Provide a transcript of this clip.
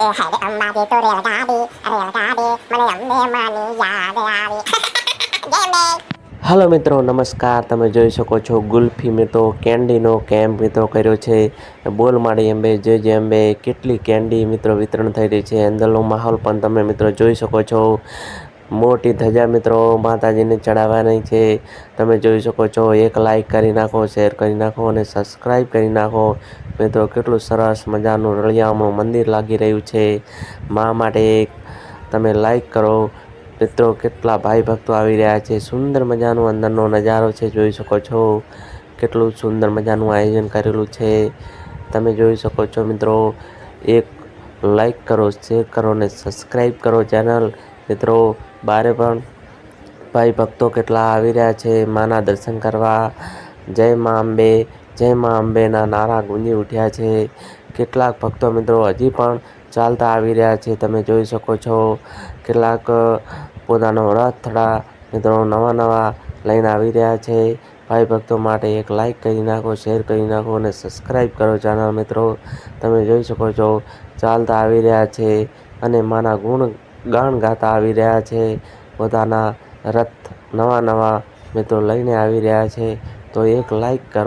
એ હાલો મિત્રો, નમસ્કાર. તમે જોઈ શકો છો ગુલ્ફી મિત્રો કેન્ડીનો કેમ્પ મિત્રો કર્યો છે. બોલ માડી અંબે જે જે અંબે. કેટલી કેન્ડી મિત્રો વિતરણ થઈ રહી છે. અંદરનો માહોલ પણ તમે મિત્રો જોઈ શકો છો. મોટી ધજા મિત્રો, માતાજીને ચડાવવાની છે. તમે જોઈ શકો છો, એક લાઈક કરી નાખો શેર કરી નાખો અને સબસ્ક્રાઈબ કરી નાખો. મિત્રો, કેટલું સરસ મજાનું રળિયામણું મંદિર લાગી રહ્યું છે. મા માટે તમે લાઈક કરો. મિત્રો, કેટલા ભાઈ ભક્તો આવી રહ્યા છે. સુંદર મજાનું અંદરનો નજારો છે, જોઈ શકો છો. કેટલું સુંદર મજાનું આયોજન કરેલું છે. તમે જોઈ શકો છો, મિત્રો, એક લાઈક કરો શેર કરો અને સબસ્ક્રાઈબ કરો ચેનલ મિત્રો બારે પણ ભાઈ ભક્તો કેટલા આવી રહ્યા છે. માના દર્શન કરવા. જય મા અંબે, જય મા અંબેના નારા ગુંજી ઉઠ્યા છે. કેટલાક ભક્તો મિત્રો હજી પણ ચાલતા આવી રહ્યા છે. તમે જોઈ શકો છો, કેટલાક પોતાનો રથડા મિત્રો નવા નવા લઈને આવી રહ્યા છે. ભાઈ ભક્તો માટે એક લાઈક કરી નાખો શેર કરી નાખો અને સબસ્ક્રાઈબ કરો ચેનલ મિત્રો. તમે જોઈ શકો છો, ચાલતા આવી રહ્યા છે અને માના ગુણ ગાન ગાતા આવી રહ્યા છે. પોતાના રથ નવા નવા મિત્રો લઈને આવી રહ્યા છે. તો એક લાઈક કરો.